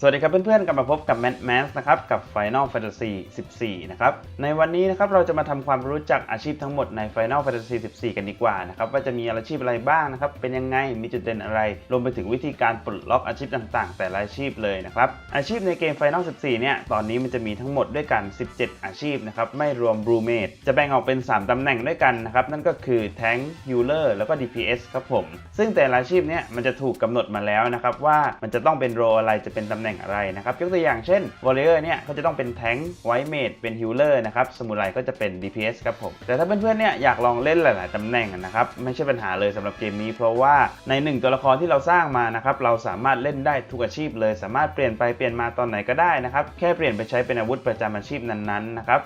สวัสดีครับเพื่อนๆกลับมาพบกับ Mad m a s นะครับกับ Final Fantasy 14 นะครับในวันนี้นะครับเราจะมาทำความรู้จักอาชีพทั้งหมดใน Final Fantasy 14 กันดีกว่านะครับว่าจะมีอาชีพอะไรบ้างนะครับเป็นยังไงมีจุดเด่นอะไร รวมไปถึงวิธีการปลดล็อกอาชีพต่างๆ แต่ละอาชีพเลยนะครับอาชีพในเกม Final 14 เนี่ยตอนนี้มันจะมีทั้งหมดด้วยกัน 17 อาชีพนะครับไม่รวม Blue Mage จะแบ่งออกเป็น 3ตำแหน่งด้วยกันนะครับนั่นก็คือ Tank Healer แล้วก็ DPS ครับผมซึ่งแต่ละอาชีพเนี่ยมันจะถูกกำหนดมาแล้วนะครับว่ามันจะต้องเป็นโรอะไรจะเป็นตำแหน่งอะไรนะครับยกตัวอย่างเช่นวอลเลเยอร์เนี่ยเขาจะต้องเป็นแทงค์ไวเมดเป็นฮิลเลอร์นะครับสมุไรก็จะเป็น DPS ครับผมแต่ถ้าเพื่อนๆเนี่ยอยากลองเล่นหลายๆตำแหน่งนะครับไม่ใช่ปัญหาเลยสำหรับเกมนี้ เพราะว่าในหนึ่งตัวละครที่เราสร้างมานะครับเราสามารถเล่นได้ทุกอาชีพเลย สามารถเปลี่ยนไปเปลี่ยนมาตอนไหนก็ได้นะครับแค่เปลี่ยนไปใช้เป็นอาวุธประจำอาชีพนั้นๆนะครับ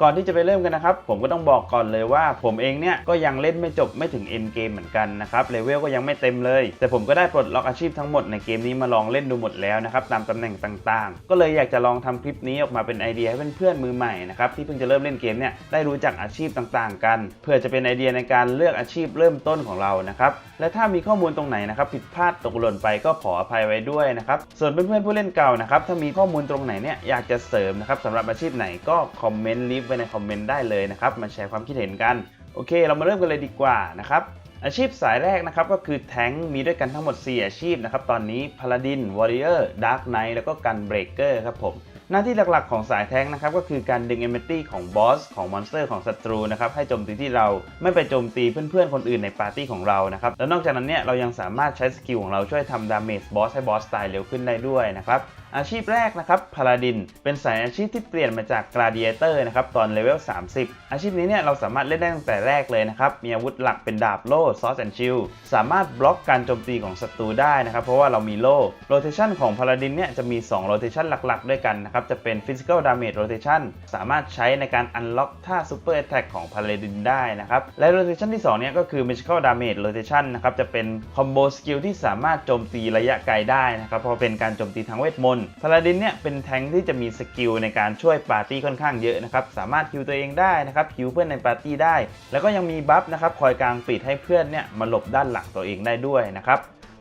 ก่อนที่จะไปเริ่มกันนะครับ ผมก็ต้องบอกก่อนเลยว่า ผมเองเนี่ยก็ยังเล่นไม่จบไม่ถึง end game เหมือนกันนะครับเลเวลก็ยังไม่เต็มเลย แต่ผมก็ได้ปลดล็อกอาชีพทั้งหมดในเกมนี้มาลองเล่นดูหมดแล้วนะครับตามตำแหน่งต่างๆ ก็เลยอยากจะลองทำคลิปนี้ออกมาเป็นไอเดียให้เพื่อนๆมือใหม่นะครับที่เพิ่งจะเริ่มเล่นเกมเนี่ยได้รู้จักอาชีพต่างๆ กัน เพื่อจะเป็นไอเดียในการเลือกอาชีพเริ่มต้นของเรานะครับและถ้ามีข้อมูลตรงไหนนะครับผิดพลาดตกหล่นไปก็ขออภัยไว้ด้วยนะครับส่วนเพื่อนๆผู้เล่นเก่านะครับถ้ามีข้อมูลตรงไหนเนี่ยอยากจะเสริมนะครับสำหรับอาชีพไหนก็คอมเมนต์ลิฟต์ไว้ในคอมเมนต์ได้เลยนะครับมาแชร์ความคิดเห็นกัน โอเค เรามาเริ่มกันเลยดีกว่านะครับอาชีพสายแรกนะครับก็คือแทงมีด้วยกันทั้งหมด 4 อาชีพนะครับตอนนี้พาลาดินวอริเออร์ดาร์กไนท์แล้วก็กันเบรกเกอร์ครับผมหน้าที่หลักๆของสายแทงนะครับก็คือการดึงเอเมตี้ของบอสของมอนสเตอร์ของศัตรูนะครับให้โจมตีที่เราไม่ไปโจมตีเพื่อนๆคนอื่นในปาร์ตี้ของเรานะครับแล้วนอกจากนั้นเนี่ยเรายังสามารถใช้สกิลของเราช่วยทำดาเมจบอสให้บอสตายเร็วขึ้นได้ด้วยนะครับ อาชีพแรกนะครับพาลาดิน เป็นสายอาชีพที่เปลี่ยนมาจากกราดิเอเตอร์นะครับตอนเลเวล 30 อาชีพนี้เนี่ยเราสามารถเล่นได้ตั้งแต่แรกเลยนะครับ มีอาวุธหลักเป็นดาบโล่ซอสแอนชิลสามารถบล็อกการโจมตีของศัตรูได้นะครับ เพราะว่าเรามีโล่โรเทชันของพาลาดินเนี่ยจะมี2โรเทชันหลักๆ ด้วยกันนะครับ จะเป็น Physical Damage Rotation สามารถใช้ในการอันล็อกท่า Super Attack ของพาลาดินได้นะครับ และโรเทชันที่2เนี่ยก็คือ Magical Damage Rotation นะครับจะเป็นคอมโบสกิลที่สามารถโจมตีระยะไกลได้นะครับเพราะเป็นการโจมตีทางเวทมนตซาลาดินเนี่ยเป็นแทงค์ที่จะมีสกิลในการช่วยปาร์ตี้ค่อนข้างเยอะนะครับ สามารถฮิวตัวเองได้นะครับฮิวเพื่อนในปาร์ตี้ได้ แล้วก็ยังมีบัฟนะครับคอยกลางปิดให้เพื่อนเนี่ยมาหลบด้านหลังตัวเองได้ด้วยนะครับ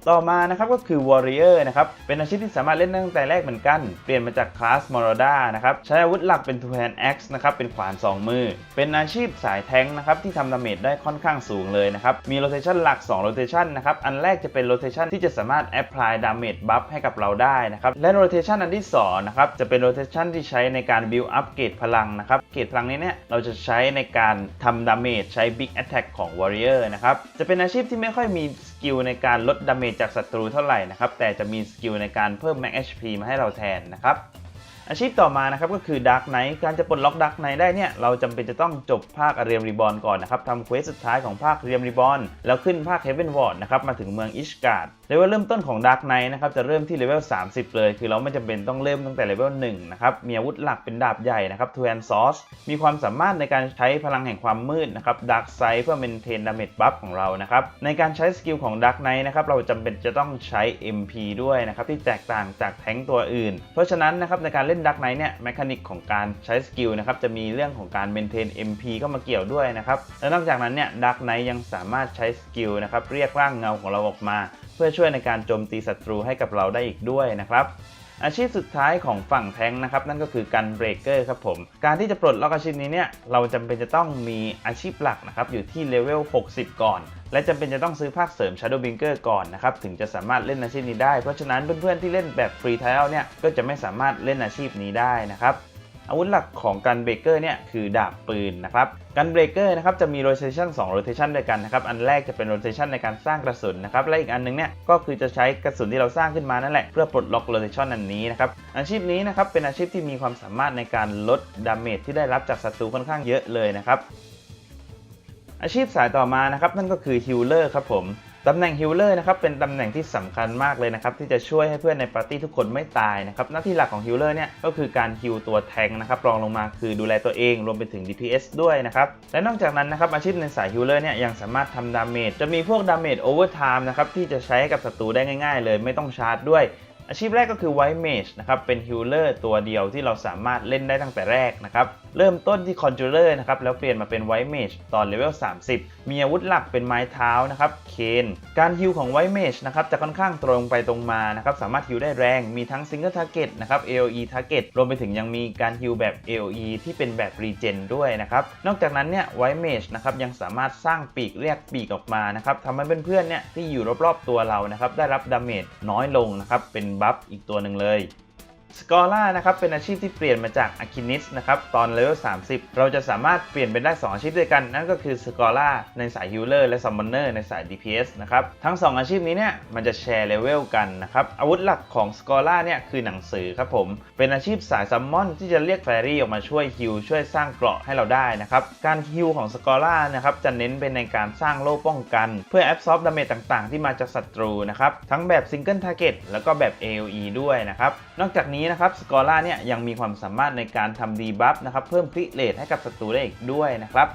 ต่อมานะครับก็คือ Warrior นะครับ เป็นอาชีพที่สามารถเล่นตั้งแต่แรกเหมือนกัน เปลี่ยนมาจากคลาส m o r a d a นะครับ ใช้อาวุธหลักเป็น Two Hand Axe นะครับ เป็นขวาน 2 มือ เป็นอาชีพสายแทงนะครับ ที่ทำดาเมจได้ค่อนข้างสูงเลยนะครับ มีโรเ t ชันหลัก 2 โรเ t ชันนะครับ อันแรกจะเป็นโรเ t ชันที่จะสามารถ apply damage buff ให้กับเราได้นะครับ และโรเ t ชันอันที่2นะครับ จะเป็นโรเ t ชันที่ใช้ในการ build up เกรดพลังนะครับ เกรดพลังนี้เนี่ยเราจะใช้ในการทำดาเมจใช้ big attack ของ warrior นะครับ จะเป็นอาชีพที่ไม่ค่อยมี กิลในการลดดาเมจจากศัตรูเท่าไหร่นะครับ แต่จะมีสกิลในการเพิ่มแม็ก HP มาให้เราแทนนะครับ อาชีพต่อมานะครับก็คือ Dark Knight การจะปลดล็อก Dark Knight ได้เนี่ยเราจำเป็นจะต้องจบภาคเรียมรีบอ n ก่อนนะครับทำเควสสุดท้ายของภาคเรียมรีบอ n แล้วขึ้นภาค Heaven Ward นะครับมาถึงเมืองอิชการ์ดเลเวลเริ่มต้นของ Dark Knight นะครับจะเริ่มที่เลเวล30 เลย คือเราไม่จำเป็นต้องเริ่มตั้งแต่เลเวล1นะครับมีอาวุธหลักเป็นดาบใหญ่นะครับ Two Hand Sword มีความสามารถในการใช้พลังแห่งความมืดนะครับ Dark Side เพื่อ maintain damage buff ของเรานะครับในการใช้สกิลของ Dark Knight นะครับเราจำเป็นจะต้องใช้ MP ด้วยนะครับที่แตกต่างจากแทงตัวอื่น เพราะฉะนั้นนะครับในการเล่น Dark Knight เนี่ยแมคานิกของการใช้สกิลนะครับจะมีเรื่องของการ maintain MP ก็มาเกี่ยวด้วยนะครับและนอกจากนั้นเนี่ย Dark Knight ยังสามารถใช้สกิลนะครับเรียกร่างเงาของเราออกมา เพื่อช่วยในการโจมตีศัตรูให้กับเราได้อีกด้วยนะครับอาชีพสุดท้ายของฝั่งแทงนะครับ นั่นก็คือกันเบรกเกอร์ครับผม การที่จะปลดล็อกอาชีพนี้เนี่ยเราจำเป็นจะต้องมีอาชีพหลักนะครับอยู่ที่เลเวล 60 ก่อน และจำเป็นจะต้องซื้อภาคเสริม Shadow b r i n g e r ก่อนนะครับ ถึงจะสามารถเล่นอาชีพนี้ได้ เพราะฉะนั้นเพื่อนๆที่เล่นแบบฟรีไทลเนี่ยก็จะไม่สามารถเล่นอาชีพนี้ได้นะครับอาวุธหลักของกันเบรกเกอร์เนี่ยคือดาบปืนนะครับกันเบรกเกอร์นะครับจะมีโรเ t ชัน2โรเ t ชันด้วยกันนะครับอันแรกจะเป็นโรเ t ชันในการสร้างกระสุนนะครับและอีกอันหนึงเนี่ยก็คือจะใช้กระสุนที่เราสร้างขึ้นมานั่นแหละเพื่อปลดล็อกโรเ t ชันอันนี้นะครับอาชีพนี้นะครับเป็นอาชีพที่มีความสามารถในการลดดาเมจที่ได้รับจากศัตรูค่อนข้างเยอะเลยนะครับ อาชีพสายต่อมานะครับนั่นก็คือฮิลเลอร์ครับผมตำแหน่งฮิลเลอร์นะครับเป็นตำแหน่งที่สำคัญมากเลยนะครับที่จะช่วยให้เพื่อนในปาร์ตี้ทุกคนไม่ตายนะครับหน้าที่หลักของฮิลเลอร์เนี่ยก็คือการฮิลตัวแทงนะครับรองลงมาคือดูแลตัวเองรวมไปถึง DPS ด้วยนะครับและนอกจากนั้นนะครับอาชีพในสายฮิลเลอร์เนี่ยยังสามารถทำดาเมจจะมีพวกดาเมจโอเวอร์ไทม์นะครับที่จะใช้กับศัตรูได้ง่าย ๆ เลยไม่ต้องชาร์จด้วย อาชีพแรกก็คือ White Mage นะครับเป็นฮิลเลอร์ตัวเดียวที่เราสามารถเล่นได้ตั้งแต่แรกนะครับเริ่มต้นที่ Conjurer นะครับแล้วเปลี่ยนมาเป็น White Mage ตอนเลเวล30 มีอาวุธหลักเป็นไม้เท้านะครับเคนการฮิวของไวเมจนะครับจะค่อนข้างตรงไปตรงมานะครับสามารถฮิวได้แรงมีทั้งซิงเกิลทาร์เก็ตนะครับ AOE target รวมไปถึงยังมีการฮิวแบบ AOE ที่เป็นแบบรีเจนด้วยนะครับนอกจากนั้นเนี่ยไวเมจนะครับยังสามารถสร้างปีกเรียกปีกออกมานะครับทำให้เพื่อนๆเนี่ยที่อยู่รอบๆตัวเรานะครับได้รับดาเมจน้อยลงนะครับเป็นบัฟอีกตัวหนึ่งเลย สกอร่านะครับเป็นอาชีพที่เปลี่ยนมาจากอะคินิสนะครับตอนเลเวล30 เราจะสามารถเปลี่ยนเป็นได้ 2 อาชีพด้วยกัน นั่นก็คือสกอร่าในสายฮิลเลอร์และซัมมอนเนอร์ในสาย DPS นะครับทั้ง 2 อาชีพนี้เนี่ยมันจะแชร์เลเวลกันนะครับอาวุธหลักของสกอร่าเนี่ยคือหนังสือครับผม เป็นอาชีพสายซัมมอนที่จะเรียกแฟรี่ออกมาช่วยฮิลช่วยสร้างเกราะให้เราได้นะครับการฮิลของสกอร่านะครับจะเน้นไปในการสร้างโล่ป้องกัน เพื่อแอบซอฟดาเมจต่าง ๆ ที่มาจากศัตรูนะครับทั้งแบบซิงเกิลทาร์เก็ตแล้วก็แบบ AOE ด้วยนะครับนอกจากนี้นะครับสกอร่าเนี่ยยังมีความสามารถในการทำดีบัฟนะครับเพิ่มคริเลทให้กับศัตรูได้อีกด้วยนะครับ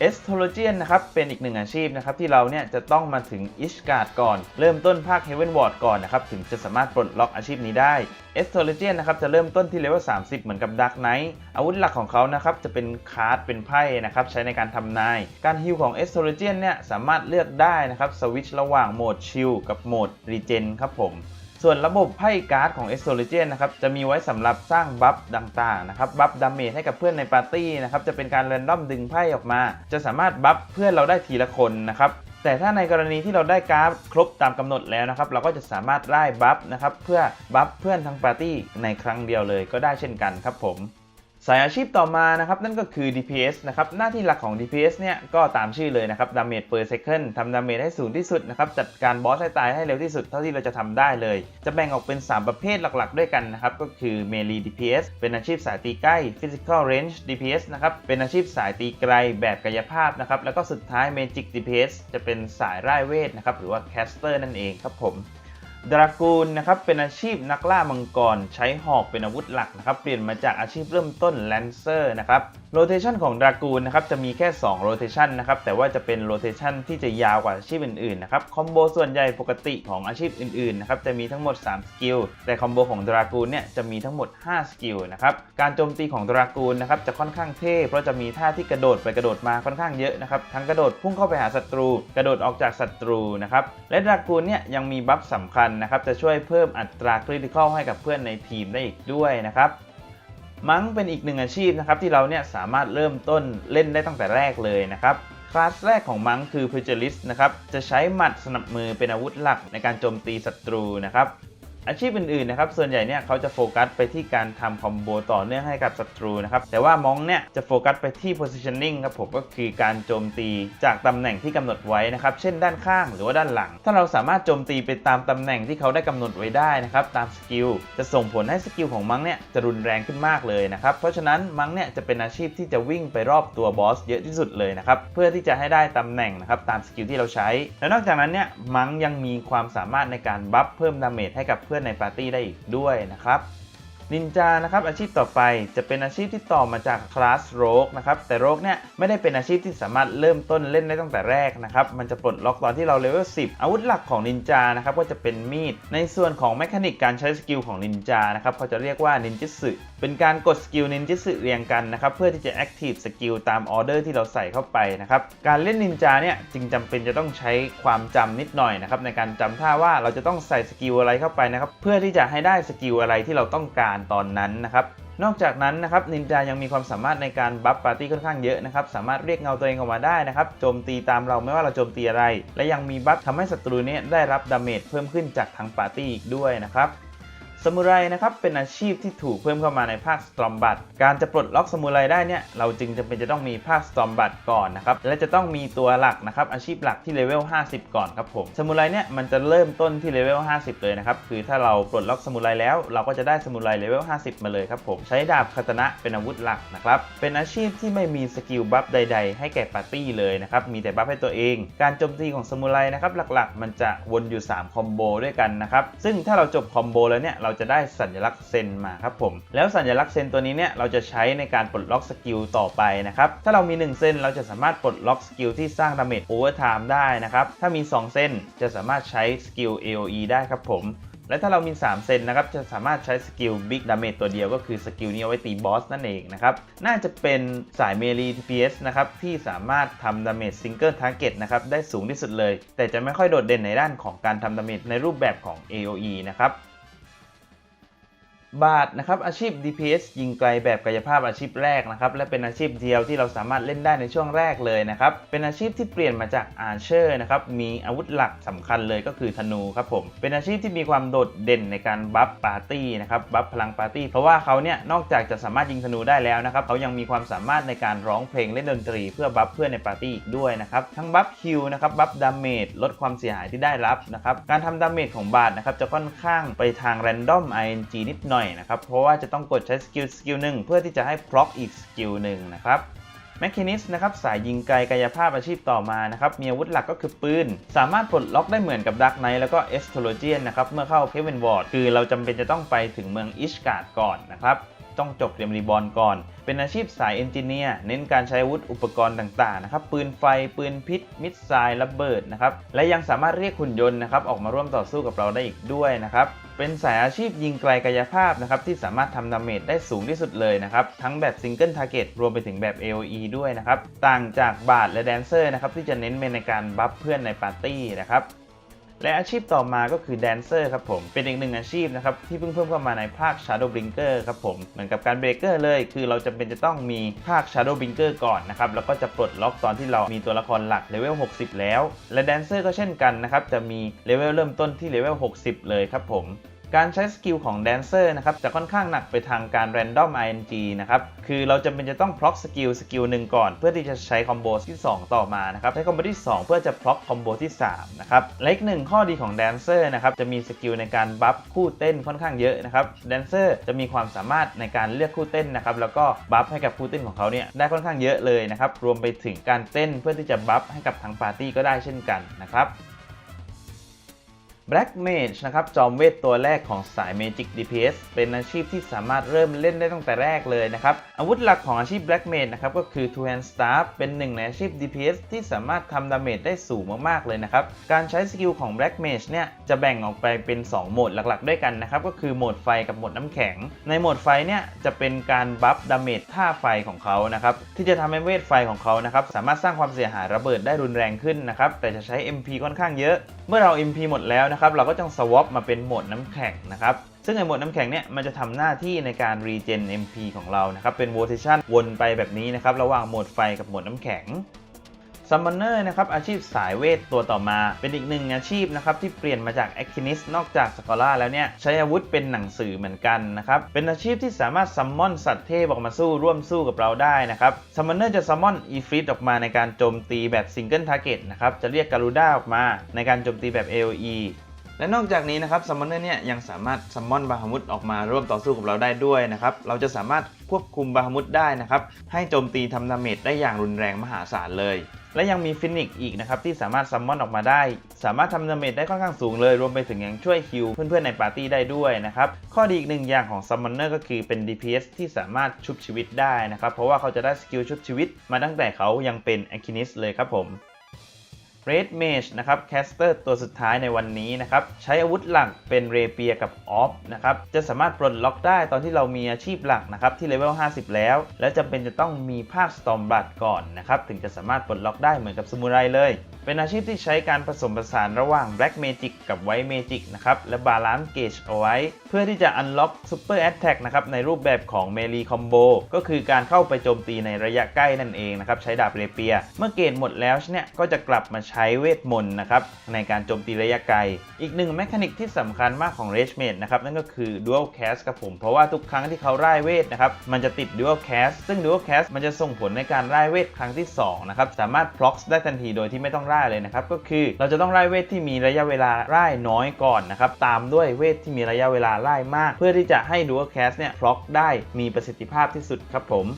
เอสโทโลเจียนนะครับเป็นอีกหนึ่งอาชีพนะครับที่เราเนี่ยจะต้องมาถึงอิชการ์ดก่อน เริ่มต้นภาคเฮเวนวอร์ดก่อนนะครับถึงจะสามารถปลดล็อกอาชีพนี้ได้เอสโทโลเจียนนะครับจะเริ่มต้นที่เลเวล30 เหมือนกับดักไนท์อาวุธหลักของเขานะครับจะเป็นคาร์ดเป็นไพ่นะครับใช้ในการทำนาย การฮิลของเอสโทโลเจียนเนี่ยสามารถเลือกได้นะครับสวิตช์ระหว่างโหมดชิลกับโหมดรีเจนครับผม ส่วนระบบไพ่การ์ดของ e x o l o g e n นะครับจะมีไว้สำหรับสร้างบัฟต่างๆนะครับบัฟดาเมจให้กับเพื่อนในปาร์ตี้นะครับจะเป็นการเรนดอมดึงไพ่ออกมา จะสามารถบัฟเพื่อนเราได้ทีละคนนะครับแต่ถ้าในกรณีที่เราได้การ์ดครบตามกำหนดแล้วนะครับ เราก็จะสามารถไล่บัฟนะครับเพื่อบัฟเพื่อนทั้งปาร์ตี้ในครั้งเดียวเลยก็ได้เช่นกันครับผม สายอาชีพต่อมานะครับนั่นก็คือ DPS นะครับหน้าที่หลักของ DPS เนี่ยก็ตามชื่อเลยนะครับ damage per second ทำ damage ให้สูงที่สุดนะครับจัดการบอสให้ตายให้เร็วที่สุดเท่าที่เราจะทำได้เลย จะแบ่งออกเป็น 3 ประเภทหลักๆ ด้วยกันนะครับก็คือ melee DPS เป็นอาชีพสายตีใกล้ physical range DPS นะครับเป็นอาชีพสายตีไกลแบบกายภาพนะครับแล้วก็สุดท้าย magic DPS จะเป็นสายร่ายเวทนะครับหรือว่า caster นั่นเองครับผม ดรากูนนะครับเป็นอาชีพนักล่ามังกร ใช้หอกเป็นอาวุธหลักนะครับ เปลี่ยนมาจากอาชีพเริ่มต้นแลนเซอร์นะครับ โรเทชันของดรากูนนะครับจะมีแค่2โรเทชันนะครับแต่ว่าจะเป็นโรเทชันที่จะยาวกว่าอาชีพอื่นๆนะครับคอมโบส่วนใหญ่ปกติของอาชีพอื่นๆนะครับจะมีทั้งหมด 3 สกิล แต่คอมโบของดรากูนเนี่ยจะมีทั้งหมด 5 สกิลนะครับการโจมตีของดรากูนนะครับจะค่อนข้างเท่เพราะจะมีท่าที่กระโดดไปกระโดดมาค่อนข้างเยอะนะครับทั้งกระโดดพุ่งเข้าไปหาศัตรู กระโดดออกจากศัตรูนะครับและดรากูนเนี่ยยังมีบัฟสำคัญนะครับจะช่วยเพิ่มอัตราคริติคอลให้กับเพื่อนในทีมได้อีกด้วยนะครับ มังเป็นอีกหนึ่งอาชีพนะครับที่เราเนี่ยสามารถเริ่มต้นเล่นได้ตั้งแต่แรกเลยนะครับคลาสแรกของมังคือ p u g i l i s t นะครับ จะใช้หมัดสนับมือเป็นอาวุธหลักในการโจมตีศัตรูนะครับ อาชีพอื่นๆนะครับส่วนใหญ่เนี่ยเขาจะโฟกัสไปที่การทำคอมโบต่อเนื่องให้กับศัตรูนะครับแต่ว่ามองเนี่ยจะโฟกัสไปที่ positioning ครับผมก็คือการโจมตีจากตำแหน่งที่กำหนดไว้นะครับเช่นด้านข้างหรือว่าด้านหลัง ถ้าเราสามารถโจมตีไปตามตำแหน่งที่เขาได้กำหนดไว้ได้นะครับตามสกิลจะส่งผลให้สกิลของมังเนี่ยจะรุนแรงขึ้นมากเลยนะครับเพราะฉะนั้นมังเนี่ยจะเป็นอาชีพที่จะวิ่งไปรอบตัวบอสเยอะที่สุดเลยนะครับเพื่อที่จะให้ได้ตำแหน่งนะครับตามสกิลที่เราใช้ แล้วนอกจากนั้นเนี่ยมังยังมีความสามารถในการบัฟเพิ่มดาเมจให้กับเพื่อนในปาร์ตี้ได้อีกด้วยนะครับ นินจานะครับอาชีพต่อไปจะเป็นอาชีพที่ต่อมาจากคลาสโรกนะครับแต่โรกเนี่ยไม่ได้เป็นอาชีพที่สามารถเริ่มต้นเล่นได้ตั้งแต่แรกนะครับมันจะปลดล็อกตอนที่เราเลเวล10 อาวุธหลักของนินจานะครับก็จะเป็นมีด ในส่วนของแมคานิกการใช้สกิลของนินจานะครับเขาจะเรียกว่านินจิสึเป็นการกดสกิลนินจิสึเรียงกันนะครับเพื่อที่จะแอคทีฟสกิลตามออเดอร์ที่เราใส่เข้าไปนะครับการเล่นนินจาเนี่ยจึงจำเป็นจะต้องใช้ความจำนิดหน่อยนะครับในการจำท่าว่าเราจะต้องใส่สกิลอะไรเข้าไปนะครับเพื่อที่จะให้ได้สกิลอะไรที่เราต้องการตอนนั้นนะครับนอกจากนั้นนะครับนินจายังมีความสามารถในการบัฟปาร์ตี้ค่อนข้างเยอะนะครับสามารถเรียกเงาตัวเองออกมาได้นะครับโจมตีตามเราไม่ว่าเราโจมตีอะไร และยังมีบัฟทำให้ศัตรูเนี้ได้รับดาเมจเพิ่มขึ้นจากทางปาร์ตี้อีกด้วยนะครับ สมุไรนะครับเป็นอาชีพที่ถูกเพิ่มเข้ามาในภาคสตรอมบัตการจะปลดล็อกสมุไรได้เนี่ยเราจึงจำเป็นจะต้องมีภาคสตรอมบัตก่อนนะครับและจะต้องมีตัวหลักนะครับอาชีพหลักที่เลเวล 50 ก่อนครับผมสมุไรเนี่ยมันจะเริ่มต้นที่เลเวล 50 เลยนะครับคือถ้าเราปลดล็อกสมุไรแล้วเราก็จะได้สมุไรเลเวล 50 มาเลยครับผมใช้ดาบคาตนะเป็นอาวุธหลักนะครับเป็นอาชีพที่ไม่มีสกิลบัฟใด ๆ ให้แก่ปาร์ตี้เลยนะครับมีแต่บัฟให้ตัวเอง การโจมตีของสมุไรนะครับหลักๆ มันจะวนอยู่ 3 คอมโบด้วยกันนะครับซึ่งถ้าเราจบคอมโบแล้วเนี่ยเราจะได้สัญลักษณ์เซนมาครับผม แล้วสัญลักษณ์เซนตัวนี้เนี่ยเราจะใช้ในการปลดล็อกสกิลต่อไปนะครับ ถ้าเรามี 1เส้นเราจะสามารถปลดล็อกสกิลที่สร้างดาเมจโอเวอร์ไทม์ได้นะครับ ถ้ามี 2เส้นจะสามารถใช้สกิล AOE ได้ครับผมและถ้าเรามี 3 เซนนะครับ จะสามารถใช้สกิล Big Damage ตัวเดียวก็คือสกิลนี้เอาไว้ตีบอสนั่นเองนะครับ น่าจะเป็นสายเมลี TPS นะครับ ที่สามารถทำดาเมจซิงเกิลทาร์เก็ตนะครับ ได้สูงที่สุดเลย แต่จะไม่ค่อยโดดเด่นในด้านของการทำดาเมจในรูปแบบของ AOE นะครับ บาทนะครับอาชีพ DPS ยิงไกลแบบกายภาพอาชีพแรกนะครับและเป็นอาชีพเดียวที่เราสามารถเล่นได้ในช่วงแรกเลยนะครับเป็นอาชีพที่เปลี่ยนมาจากอาร์เชอร์นะครับมีอาวุธหลักสำคัญเลยก็คือธนูครับผมเป็นอาชีพที่มีความโดดเด่นในการบัฟปาร์ตี้นะครับบัฟพลังปาร์ตี้เพราะว่าเขาเนี่ยนอกจากจะสามารถยิงธนูได้แล้วนะครับเขายังมีความสามารถในการร้องเพลงเล่นดนตรี เพื่อบัฟเพื่อนในปาร์ตี้อีกด้วยนะครับทั้งบัฟคิวนะครับบัฟดาเมจลดความเสียหายที่ได้รับนะครับการทำดาเมจของบาทนะครับจะค่อนข้างไปทาง Random ING นิดหน่อยนะครับ เพราะว่าจะต้องกดใช้สกิลสกิลหนึ่งเพื่อที่จะให้พล็อกอีกสกิลหนึ่งนะครับแมคคินิสนะครับสายยิงไกลกายภาพอาชีพต่อมานะครับมีอาวุธหลักก็คือปืน สามารถปลดล็อกได้เหมือนกับดักไนแล้วก็เอสโทโลเจียนนะครับเมื่อเข้าเคเวนวอร์ดคือเราจำเป็นจะต้องไปถึงเมืองอิชการ์ดก่อนนะครับต้องจบเรียมรีบอลก่อน เป็นอาชีพสายเอนจิเนียร์เน้นการใช้อาวุธอุปกรณ์ต่างๆนะครับปืนไฟ ปืนพิษ มิสไซล์ระเบิดนะครับและยังสามารถเรียกหุ่นยนต์นะครับออกมาร่วมต่อสู้กับเราได้อีกด้วยนะครับ เป็นสายอาชีพยิงไกลกายภาพนะครับที่สามารถทำดาเมจได้สูงที่สุดเลยนะครับ ทั้งแบบซิงเกิลทาร์เก็ตรวมไปถึงแบบ AOE ด้วยนะครับ ต่างจากบาทและแดนเซอร์นะครับที่จะเน้นเมนในการบัฟเพื่อนในปาร์ตี้นะครับ และอาชีพต่อมาก็คือแดนเซอร์ครับผม เป็นอีกหนึ่งอาชีพนะครับที่เพิ่งเพิ่มเข้ามาในภาค Shadow Blinker ครับผม เหมือนกับการเบรกเกอร์เลย คือเราจำเป็นจะต้องมีภาค Shadow Blinker ก่อนนะครับ แล้วก็จะปลดล็อกตอนที่เรามีตัวละครหลักเลเวล 60 แล้ว และแดนเซอร์ก็เช่นกันนะครับ จะมีเลเวลเริ่มต้นที่เลเวล 60 เลยครับผม การใช้สกิลของแดนเซอร์นะครับจะค่อนข้างหนักไปทางการ Random ING นะครับ คือเราจำเป็นจะต้องพล็อกสกิลสกิลหนึ่งก่อน เพื่อที่จะใช้คอมโบที่ 2 ต่อมานะครับ ใช้คอมโบที่ 2 เพื่อจะพล็อกคอมโบที่3นะครับและอีกหนึ่งข้อดีของแดนเซอร์นะครับจะมีสกิลในการบัฟคู่เต้นค่อนข้างเยอะนะครับแดนเซอร์จะมีความสามารถในการเลือกคู่เต้นนะครับแล้วก็บัฟให้กับคู่เต้นของเขาเนี่ยได้ค่อนข้างเยอะเลยนะครับรวมไปถึงการเต้นเพื่อที่จะบัฟให้กับทางปาร์ตี้ก็ได้เช่นกันนะครับ Black Mage นะครับ จอมเวทตัวแรกของสาย Magic DPS เป็นอาชีพที่สามารถเริ่มเล่นได้ตั้งแต่แรกเลยนะครับ อาวุธหลักของอาชีพ Black Mage นะครับก็คือ Two Hand Staff เป็นหนึ่งในอาชีพ DPS ที่สามารถทำดาเมจได้สูงมากๆเลยนะครับ การใช้สกิลของ Black Mage เนี่ยจะแบ่งออกไปเป็น 2 โหมดหลักๆ ด้วยกันนะครับก็คือโหมดไฟกับโหมดน้ำแข็ง ในโหมดไฟเนี่ยจะเป็นการบัฟดาเมจท่าไฟของเขานะครับที่จะทำให้เวทไฟของเขานะครับสามารถสร้างความเสียหายระเบิดได้รุนแรงขึ้นนะครับแต่จะใช้ MP ค่อนข้างเยอะ เมื่อเรา MP หมดแล้วนะครับเราก็ต้อง swap มาเป็นโหมดน้ำแข็งนะครับ ซึ่งไอโหมดน้ำแข็งเนี่ยมันจะทำหน้าที่ในการ regen MP ของเรานะครับเป็น rotation วนไปแบบนี้นะครับระหว่างโหมดไฟกับโหมดน้ำแข็งซัมมอนเนอร์นะครับอาชีพสายเวทตัวต่อมาเป็นอีกหนึ่งอาชีพนะครับที่เปลี่ยนมาจากแอคคินิสนอกจากสกอล่าแล้วเนี่ยใช้อาวุธเป็นหนังสือเหมือนกันนะครับเป็นอาชีพที่สามารถซัมมอนสัตว์เทพออกมาสู้ร่วมสู้กับเราได้นะครับซัมมอนเนอร์จะซัมมอนอีฟริตออกมาในการโจมตีแบบซิงเกิลทาร์เก็ตนะครับจะเรียกการูด้าออกมาในการโจมตีแบบ AOE และนอกจากนี้นะครับซัมมอนเนอร์เนี่ยยังสามารถซัมมอนบาฮามุดออกมาร่วมต่อสู้กับเราได้ด้วยนะครับ เราจะสามารถควบคุมบาฮามุดได้นะครับ ให้โจมตีทำดาเมจได้อย่างรุนแรงมหาศาลเลย และยังมีฟินิกอีกนะครับที่สามารถซัมมอนออกมาได้ สามารถทำดาเมจได้ค่อนข้างสูงเลย รวมไปถึงยังช่วยฮิลเพื่อนๆในปาร์ตี้ได้ด้วยนะครับ ข้อดีอีกหนึ่งอย่างของซัมมอนเนอร์ก็คือเป็น DPS ที่สามารถชุบชีวิตได้นะครับ เพราะว่าเขาจะได้สกิลชุบชีวิตมาตั้งแต่เขายังเป็น a k i n i s เลยครับผม Red Mage นะครับแคสเตอร์ตัวสุดท้ายในวันนี้นะครับใช้อาวุธหลักเป็นเรเปียกับออฟนะครับจะสามารถปลดล็อกได้ตอนที่เรามีอาชีพหลักนะครับที่เลเวล 50 แล้ว และจำเป็นจะต้องมีภาค Storm Blood ก่อนนะครับถึงจะสามารถปลดล็อกได้เหมือนกับสมุไรเลยเป็นอาชีพที่ใช้การผสมผสานระหว่าง Black Magic กับ White Magic นะครับ และ Balance Gauge เอาไว้ เพื่อที่จะ Unlock Super Attack นะครับ ในรูปแบบของ Melee Combo ก็คือการเข้าไปโจมตีในระยะใกล้นั่นเองนะครับ ใช้ดาบเรเปีย เมื่อเกณฑ์หมดแล้วเนี่ย ก็จะกลับมาใช้เวทมนต์นะครับ ในการโจมตีระยะไกล อีกหนึ่งแมคานิกที่สำคัญมากของ Rage Mage นะครับ นั่นก็คือ Dual Cast ครับผม เพราะว่าทุกครั้งที่เขาร่เวทนะครับ มันจะติด Dual Cast ซึ่ง Dual Cast มันจะส่งผลในการร่เวทครั้งที่สองนะครับ สามารถ proc ได้ทันทีโดยที่ไม่ต้องร่ายเลยนะครับก็คือเราจะต้องร่เวทที่มีระยะเวลาร่น้อยก่อนนะครับตามด้วยเวทที่มีระยะเวลาร่มาก เพื่อที่จะให้ Dual Cast เนี่ย proc ได้มีประสิทธิภาพที่สุดครับผม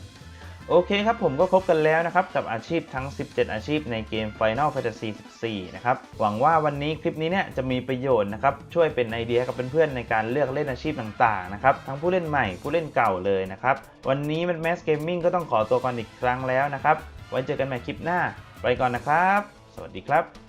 โอเคครับผมก็ครบกันแล้วนะครับกับอาชีพทั้ง 17 อาชีพในเกม Final Fantasy 14 นะครับ หวังว่าวันนี้คลิปนี้เนี่ยจะมีประโยชน์นะครับ ช่วยเป็นไอเดียกับเพื่อนๆในการเลือกเล่นอาชีพต่างๆนะครับ ทั้งผู้เล่นใหม่ผู้เล่นเก่าเลยนะครับ วันนี้มันแมสเกมมิ่งก็ต้องขอตัวก่อนอีกครั้งแล้วนะครับ ไว้เจอกันใหม่คลิปหน้า ไปก่อนนะครับ สวัสดีครับ